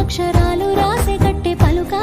అక్షరాలు రాసే కట్టే పలుకా.